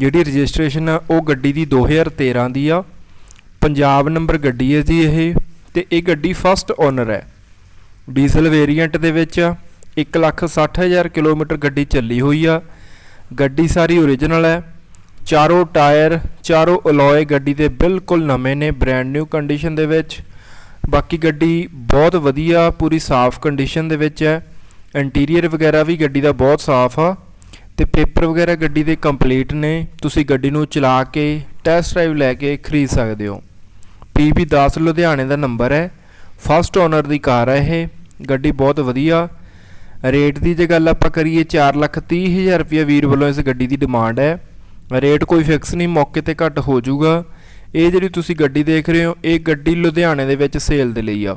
ਜਿਹੜੀ ਰਜਿਸਟ੍ਰੇਸ਼ਨ ਆ, ਉਹ ਗੱਡੀ ਦੀ 2013 ਦੀ ਆ। ਪੰਜਾਬ ਨੰਬਰ ਗੱਡੀ ਹੈ ਜੀ ਇਹ, ਤੇ ਇਹ ਗੱਡੀ ਫਸਟ ਓਨਰ ਹੈ। ਡੀਜ਼ਲ ਵੇਰੀਐਂਟ ਦੇ ਵਿੱਚ 160000 ਕਿਲੋਮੀਟਰ ਗੱਡੀ ਚੱਲੀ ਹੋਈ ਆ। ਗੱਡੀ ਸਾਰੀ ਓਰੀਜਨਲ ਹੈ। ਚਾਰੋਂ ਟਾਇਰ, ਚਾਰੋਂ ਅਲੋਏ ਗੱਡੀ ਦੇ ਬਿਲਕੁਲ ਨਵੇਂ ਨੇ ਬ੍ਰੈਂਡ ਨਿਊ ਕੰਡੀਸ਼ਨ ਦੇ ਵਿੱਚ। ਬਾਕੀ ਗੱਡੀ ਬਹੁਤ ਵਧੀਆ, ਪੂਰੀ ਸਾਫ਼ ਕੰਡੀਸ਼ਨ ਦੇ ਵਿੱਚ ਹੈ। ਇੰਟੀਰੀਅਰ ਵਗੈਰਾ ਵੀ ਗੱਡੀ ਦਾ ਬਹੁਤ ਸਾਫ਼ ਆ। ਤੇ ਪੇਪਰ ਵਗੈਰਾ ਗੱਡੀ ਦੇ ਕੰਪਲੀਟ ਨੇ, ਤੁਸੀਂ ਗੱਡੀ ਨੂੰ ਚਲਾ ਕੇ ਟੈਸਟ ਡਰਾਈਵ ਲੈ ਕੇ ਖਰੀਦ ਸਕਦੇ ਹੋ। PB 10 ਲੁਧਿਆਣੇ ਦਾ ਨੰਬਰ ਹੈ। ਫਸਟ ਓਨਰ ਦੀ ਕਾਰ ਹੈ ਇਹ। ਗੱਡੀ ਬਹੁਤ ਵਧੀਆ। ਰੇਟ ਦੀ ਜੇ ਗੱਲ ਆਪਾਂ ਕਰੀਏ 430000 ਰੁਪਏ ਵੀਰ ਵੱਲੋਂ ਇਸ ਗੱਡੀ ਦੀ ਡਿਮਾਂਡ ਹੈ। ਰੇਟ ਕੋਈ ਫਿਕਸ ਨਹੀਂ, ਮੌਕੇ ਤੇ ਘੱਟ ਹੋ ਜਾਊਗਾ। ਇਹ ਜਿਹੜੀ ਤੁਸੀਂ ਗੱਡੀ ਦੇਖ ਰਹੇ ਹੋ, ਇਹ ਗੱਡੀ ਲੁਧਿਆਣੇ ਦੇ ਵਿੱਚ ਸੇਲ ਦੇ ਲਈ ਆ।